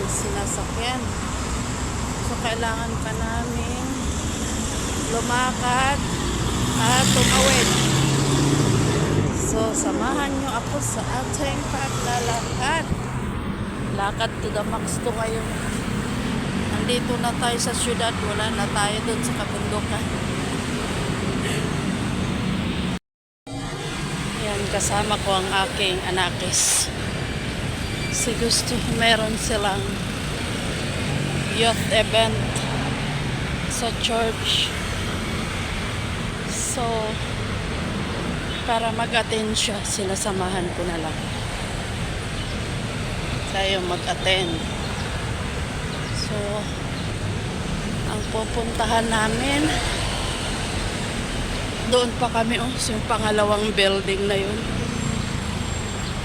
ng aming sinasakyan. So kailangan pa namin lumakad at tumawid. So samahan nyo ako sa ating paglalakad. Lakad to the max to ngayon. Nandito na tayo sa syudad, wala na tayo doon sa kabundukan. Yan, kasama ko ang aking anakis. Si gusto, meron silang youth event sa church. So, para mag-attend siya, sinasamahan ko na lang. Tayo mag-attend. So, ang pupuntahan namin, doon pa kami, oh, yung pangalawang building na yun.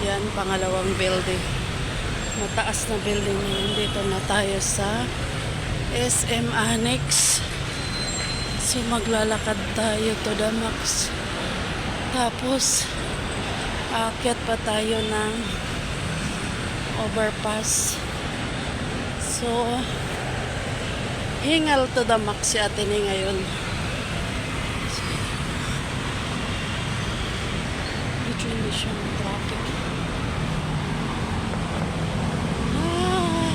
Yan, pangalawang building. Mataas na building na yun. Dito na tayo sa SM Annex. So, maglalakad tayo to the max. Tapos, aakyat pa tayo ng overpass. So, hingal to the max si ate ni ngayon. Medyo hindi siya ng traffic. Ah.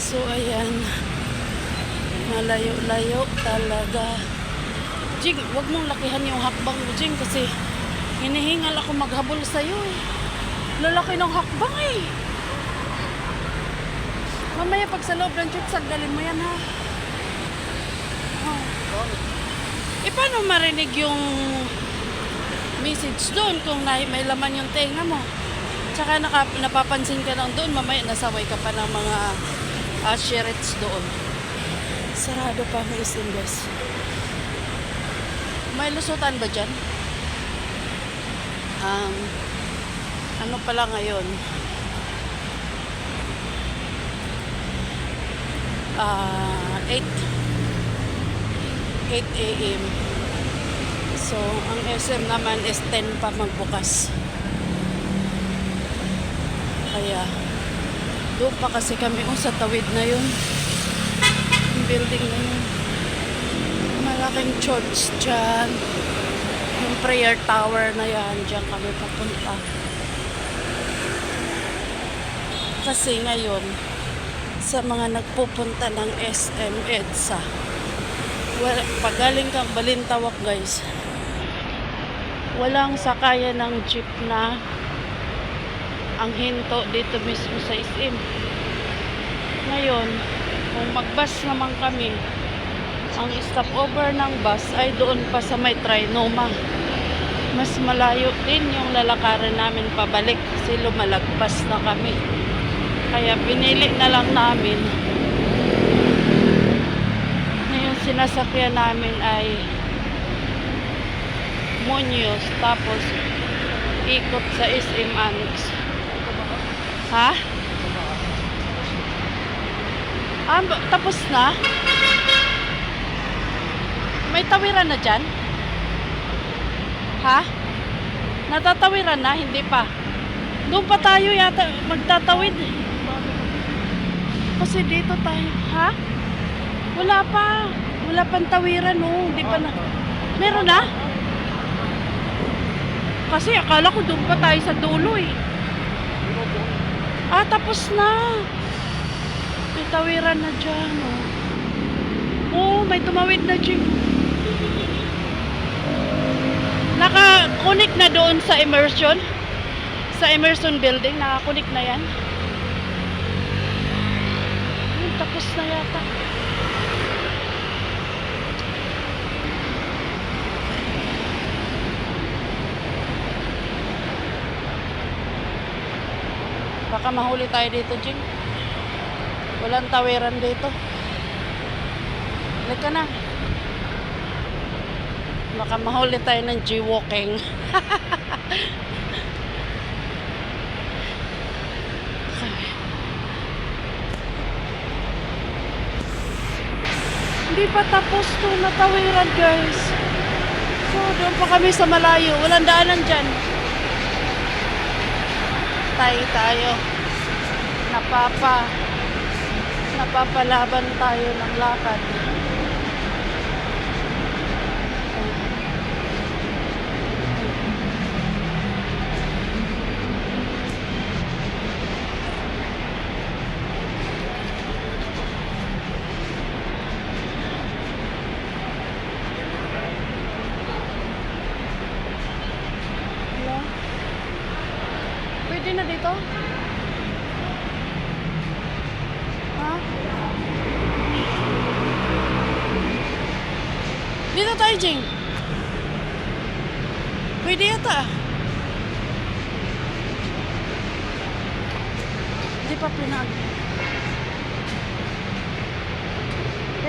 So, ayan. Malayo-layo talaga. Jing, wag mong lakihan yung hakbang mo, Jing, kasi hinihingal ako maghabol sa'yo eh. Lalaki ng hakbang eh. Mamaya pag sa loob ng jeep, sandalin mo yan ha. Oh. Eh, paano marinig yung message doon kung na, may laman yung tenga mo? Tsaka naka, napapansin ka lang doon, mamaya nasaway ka pa ng mga uh, doon. Sarado pa may isindes. May lusutan ba dyan? Um, ano pala ngayon? Ah, 8 8 a.m. So, ang SM naman is 10 pa magbukas. Kaya, doon pa kasi kami oh, sa tawid na yun. Building na yun. Malaking church dyan. Yung prayer tower na yan, dyan kami papunta. Kasi ngayon, sa mga nagpupunta ng SM EDSA, wala, pagaling kang Balintawak guys, walang sakayan ng jeep na ang hinto dito mismo sa SM. Ngayon, kung naman kami, ang stopover ng bus ay doon pa sa may Trinoma. Mas malayo din yung lalakaran namin pabalik kasi lumalagpas na kami. Kaya pinili na lang namin na sinasakyan namin ay Muñoz tapos ikot sa SM Annex. Ha? Ah, tapos na? May tawiran na dyan? Ha? Natatawiran na? Hindi pa. Doon pa tayo yata magtatawid. Kasi dito tayo. Ha? Wala pa. Wala pang tawiran, oh. Hindi pa na. Meron na? Kasi akala ko doon pa tayo sa dulo, eh. Ah, tapos na. Tawiran na dyan, oh. Oo, may tumawid na dyan. Naka-connect na doon sa immersion. Sa immersion building, naka-connect na yan. tapos na yata. Baka mahuli tayo dito, Jing. Walang tawiran dito. Halika na. Baka mahuli tayo ng G-walking. Hindi pa tapos to natawiran guys. So doon pa kami sa malayo. Walang daanan dyan. Tayo tayo. Napapa. Napapalaban tayo ng lakad. Hello? Pwede na dito? Ha? Dito tayo, Jing. Pwede yata. Hindi pa pinag...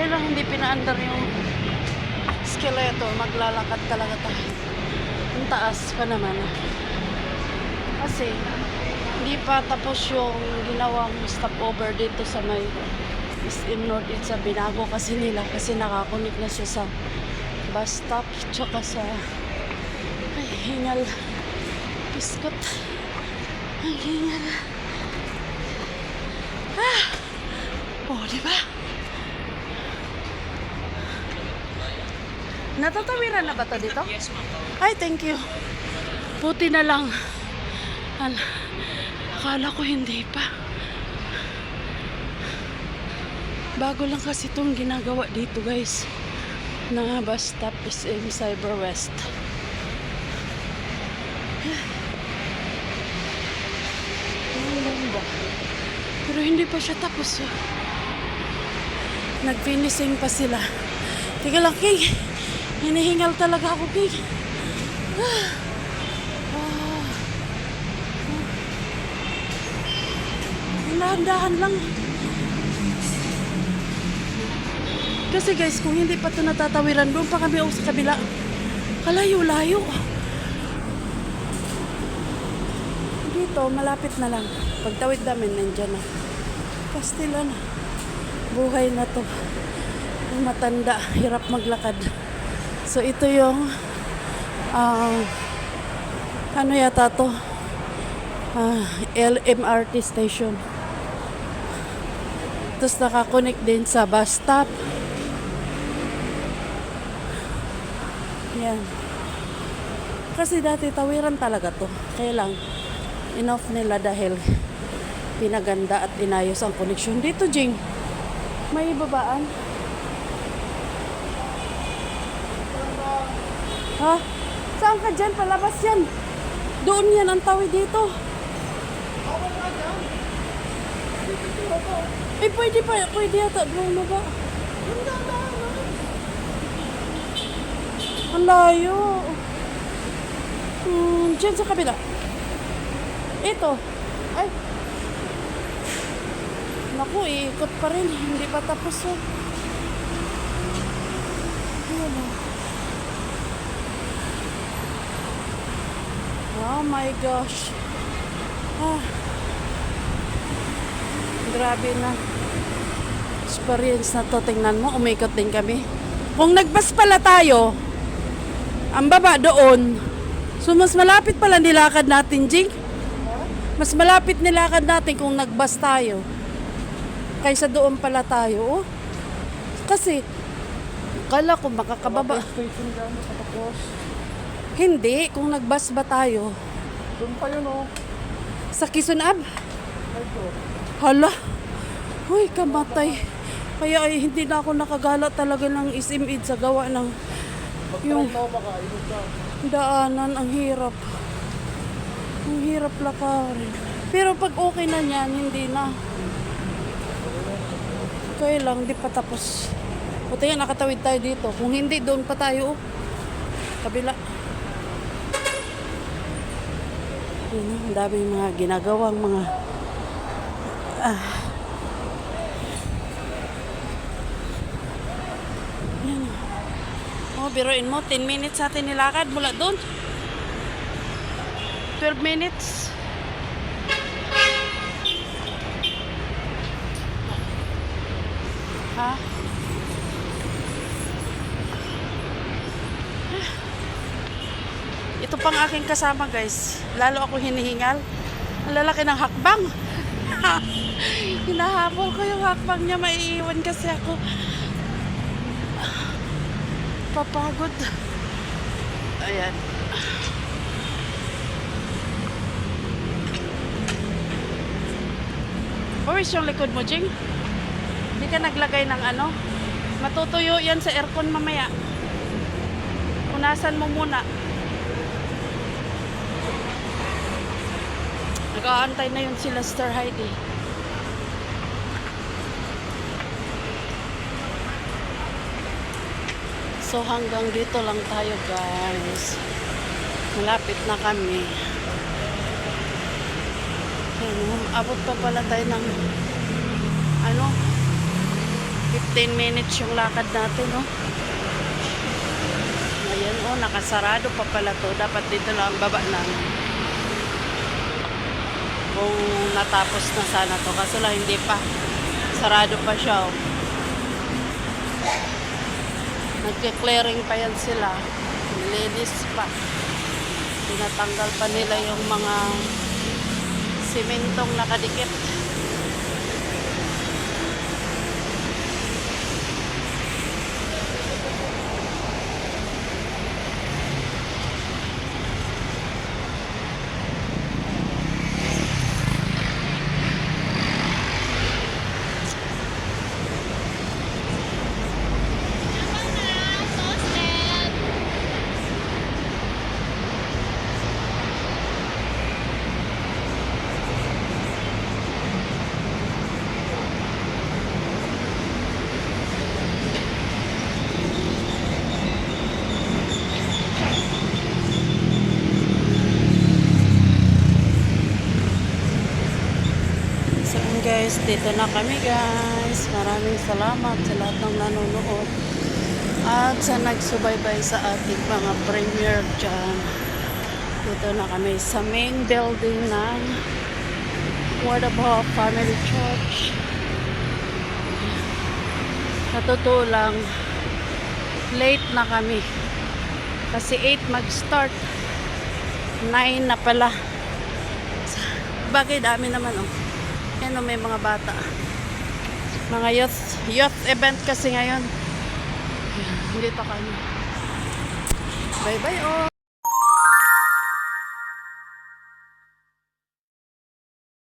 Lang hindi pinaandar yung skeleto. Maglalakad talaga tayo. Ang taas pa naman. Kasi, hindi pa tapos yung ginawang stopover dito sa may SM North East sa binago kasi nila kasi nakakunik na siya sa bus stop tsaka sa ay hingal biskot ang hingal ah oh di ba natatawiran na ba to dito? Yes, ma'am. Ay, thank you. Puti na lang. Al akala ko hindi pa. Bago lang kasi itong ginagawa dito guys. Na bus stop is in Cyber West. Pero hindi pa siya tapos. oh. Nag-finishing pa sila. Tiga lang, King. Hinihingal talaga ako, King. Ah. Dahan-dahan lang. Kasi guys, kung hindi pa ito natatawiran, doon pa kami sa kabila. Kalayo-layo. Dito, malapit na lang. Pagtawid namin, nandyan na. Kastila na. Buhay na to. Matanda, hirap maglakad. So, ito yung ah, ano yata to? Ah, LMRT station. Tapos nakakonect din sa bus stop. Yan. Kasi dati tawiran talaga to. Kaya lang, enough nila dahil pinaganda at inayos ang koneksyon. Dito, Jing, may babaan. Ha? Saan ka dyan? Palabas yan. Doon yan ang tawid dito. Eh, pwede pa. Pwede yata. Doon na ba? Ang layo. Hmm, dyan sa kabila. Ito. Ay. Naku, iikot pa rin. Hindi pa tapos. Oh. Ayan, oh. Oh my gosh. Ah. Grabe na. Experience na to. Tingnan mo, umikot din kami. Kung nagbas pala tayo, ang baba doon, so mas malapit pala nilakad natin, Jing. Mas malapit nilakad natin kung nagbas tayo. Kaysa doon pala tayo, oh. Kasi, kala ko makakababa. Hindi, kung nagbas ba tayo. Doon pa yun, oh. Sa Quezon Ab? Hala. Uy, kamatay. Kaya ay hindi na ako nakagala talaga ng isimid sa gawa ng yung daanan. Ang hirap. Ang hirap lakarin. Pero pag okay na niyan, hindi na. Okay lang, di pa tapos. Buti nga nakatawid tayo dito. Kung hindi, doon pa tayo. oh. Kabila. Yun, oh, ang daming mga ginagawang mga... Ah. Yan. Oh, biruin mo, 10 minutes atin nilakad mula doon. 12 minutes. Ha? Ito pang aking kasama guys. Lalo ako hinihingal. Ang lalaki ng hakbang. Hinahabol ko yung hakbang niya. Maiiwan kasi ako. Papagod. Ayan. Where's yung likod mo, Jing? Ka naglagay ng ano? Matutuyo yan sa aircon mamaya. Punasan mo muna. Nag-aantay na yun sila Star Heidi. So hanggang dito lang tayo guys. Malapit na kami. Ayun, abot pa pala tayo ng ano 15 minutes yung lakad natin no? Ayan oh nakasarado pa pala to. Dapat dito lang ang baba namin kung natapos na sana to. Kaso lang hindi pa. Sarado pa siya oh. Nagke-clearing pa yan sila. Linis pa. Tinatanggal pa nila yung mga simentong nakadikit So yun guys, dito na kami guys. Maraming salamat sa lahat ng nanonood. At sa nagsubaybay sa ating mga premiere dyan. Dito na kami sa main building ng Word of Family Church. Sa totoo lang, late na kami. Kasi 8 mag-start. 9 na pala. Bagay dami naman oh. Yan oh, may mga bata. Mga youth, youth event kasi ngayon. Dito kami. Bye-bye oh.